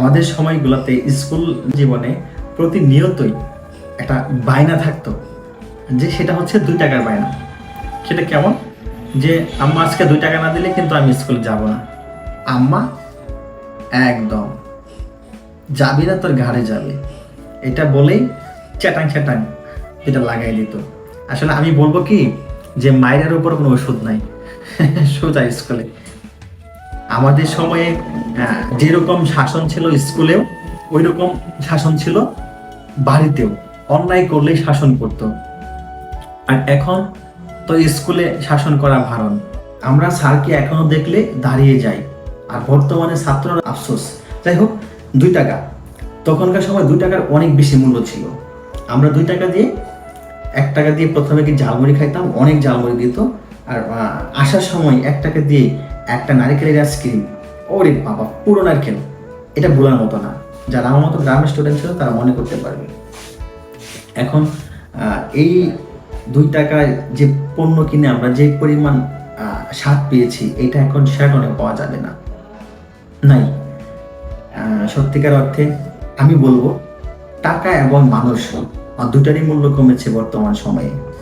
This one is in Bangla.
আমাদের সময়গুলোতে স্কুল জীবনে প্রতিনিয়তই একটা বায়না থাকতো যে সেটা হচ্ছে দুই টাকার বায়না। সেটা কেমন? যে আম্মা আজকে দুই টাকা না দিলে কিন্তু আমি স্কুলে যাব না। আম্মা, একদম। যাবি না, তোর ঘাড়ে যাবে। এটা বলেই চ্যাটাং চ্যাটাং এটা লাগাই দিত। আসলে আমি বলব কি, যে মায়ের উপর কোনো ওষুধ নাই। সোজা স্কুলে। আমাদের সময়ে যেরকম শাসন ছিল স্কুলেও ওই রকম শাসন ছিল বাড়িতেও। অন্যায় করলেই শাসন করতো। আর এখন তো স্কুলে শাসন করা ভারণ। আমরা স্যারকে এখনও দেখলে দাঁড়িয়ে যাই। আর বর্তমানে ছাত্ররা আফসোস। যাই হোক, দুই টাকা। তখনকার সময় দুই টাকার অনেক বেশি মূল্য ছিল। আমরা দুই টাকা দিয়ে, এক টাকা দিয়ে প্রথমে কি ঝালমুড়ি খাইতাম? অনেক ঝালমুড়ি দিত। আর আসার সময় এক টাকা দিয়ে একটা নারিকেলের আইসক্রিম ওরে বাবা, পুরো নারকেল এটা ভোলার মতো না। যারা আমার মতো গ্রামের স্টুডেন্ট ছিল, তারা মনে করতে পারবে। এখন এই দুই টাকায় যে পণ্য কিনে আমরা যে পরিমাণ স্বাদ পেয়েছি, এটা এখন সেরকম পাওয়া যাবে না। নাই। সত্যিকার অর্থে আমি বলব, টাকা এবং মানুষ দুটারই মূল্য কমেছে বর্তমান সময়ে।